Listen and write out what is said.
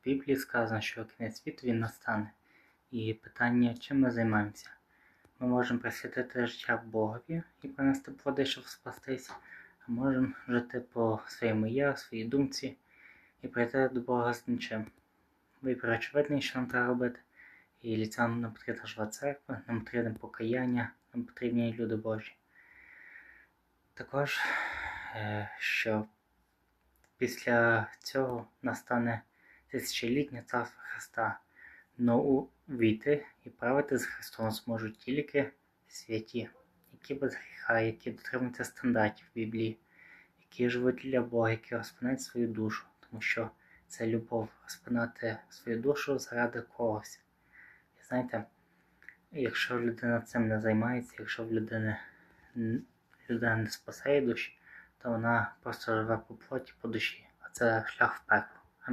В Біблії сказано, що кінець світу він настане. І питання, чим ми займаємося? Ми можемо присвятити життя Богові і принести плоди, щоб спастись, а можемо жити по своєму я, своїй думці і прийти до Бога з нічим. Вибір очевидний, що нам треба робити. І цього нам потрібна жива церква, нам потрібне покаяння, нам потрібні люди Божі. Також, е, що після цього настане тисячолітнє царство Христа. Но увійти і правити з Христом зможуть тільки святі, які без гріха, які дотримуються стандартів Біблії, які живуть для Бога, які розпинають свою душу, тому що це любов розпинати свою душу заради когось. І знаєте, якщо людина цим не займається, якщо в людини людина не спасає душі, то вона просто живе по плоті, по душі, а це шлях в пекло.